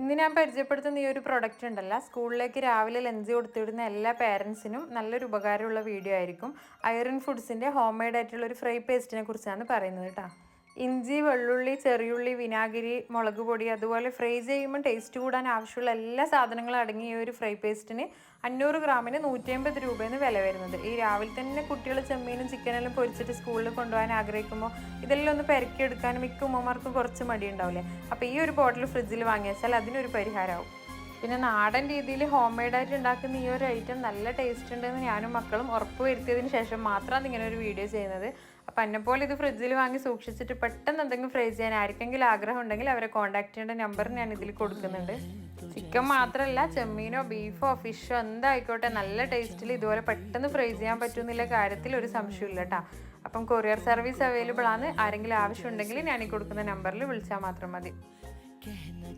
ഇന്ന് ഞാൻ പരിചയപ്പെടുത്തുന്ന ഈ ഒരു പ്രൊഡക്റ്റ് ഉണ്ടല്ല. സ്കൂളിലേക്ക് രാവിലെ ലഞ്ച് കൊടുത്തുവിടുന്ന എല്ലാ പേരൻസിനും നല്ലൊരു ഉപകാരമുള്ള വീഡിയോ ആയിരിക്കും. അയറൻ ഫുഡ്സിന്റെ ഹോം മെയ്ഡ് ആയിട്ടുള്ള ഒരു ഫ്രൈ പേസ്റ്റിനെ കുറിച്ചാണ് പറയുന്നത് കേട്ടോ. ഇഞ്ചി വെള്ളുള്ളി ചെറിയുള്ളി വിനാഗിരി മുളക് പൊടി അതുപോലെ ഫ്രൈ ചെയ്യുമ്പോൾ ടേസ്റ്റ് കൂടാൻ ആവശ്യമുള്ള എല്ലാ സാധനങ്ങളും അടങ്ങിയ ഒരു ഫ്രൈ പേസ്റ്റിന് അഞ്ഞൂറ് ഗ്രാമിന് നൂറ്റി അമ്പത് രൂപയെന്ന് വില വരുന്നത്. ഈ രാവിലെ തന്നെ കുട്ടികൾ ചെമ്മീനും ചിക്കനെല്ലാം പൊരിച്ചിട്ട് സ്കൂളിൽ കൊണ്ടുപോകാൻ ആഗ്രഹിക്കുമ്പോൾ ഇതെല്ലാം ഒന്ന് പെരക്കിയെടുക്കാനും മിക്ക ഉമ്മമാർക്കും കുറച്ച് മടിയുണ്ടാവില്ലേ? അപ്പോൾ ഈ ഒരു ബോട്ടിൽ ഫ്രിഡ്ജിൽ വാങ്ങി വെച്ചാൽ അതിനൊരു പരിഹാരമാവും പിന്നെ നാടൻ രീതിയിൽ ഹോം മെയ്ഡായിട്ട് ഉണ്ടാക്കുന്ന ഈ ഒരു ഐറ്റം നല്ല ടേസ്റ്റ് ഉണ്ടെന്ന് ഞാനും മക്കളും ഉറപ്പ് വരുത്തിയതിന് ശേഷം മാത്രമാണ് ഇങ്ങനെ ഒരു വീഡിയോ ചെയ്യുന്നത്. അപ്പം എന്നെപ്പോലെ ഇത് ഫ്രിഡ്ജിൽ വാങ്ങി സൂക്ഷിച്ചിട്ട് പെട്ടെന്ന് എന്തെങ്കിലും ഫ്രൈ ചെയ്യാൻ ആർക്കെങ്കിലും ആഗ്രഹം ഉണ്ടെങ്കിൽ അവരെ കോൺടാക്ട് ചെയ്യേണ്ട നമ്പർ ഞാൻ ഇതിൽ കൊടുക്കുന്നുണ്ട്. ചിക്കൻ മാത്രമല്ല ചെമ്മീനോ ബീഫോ ഫിഷോ എന്തായിക്കോട്ടെ നല്ല ടേസ്റ്റിൽ ഇതുപോലെ പെട്ടെന്ന് ഫ്രൈ ചെയ്യാൻ പറ്റുമെന്നുള്ള കാര്യത്തിൽ ഒരു സംശയമില്ല കേട്ടോ. അപ്പം കൊറിയർ സർവീസ് അവൈലബിൾ ആണ്. ആരെങ്കിലും ആവശ്യമുണ്ടെങ്കിൽ ഞാൻ ഈ കൊടുക്കുന്ന നമ്പറിൽ വിളിച്ചാൽ മാത്രം മതി.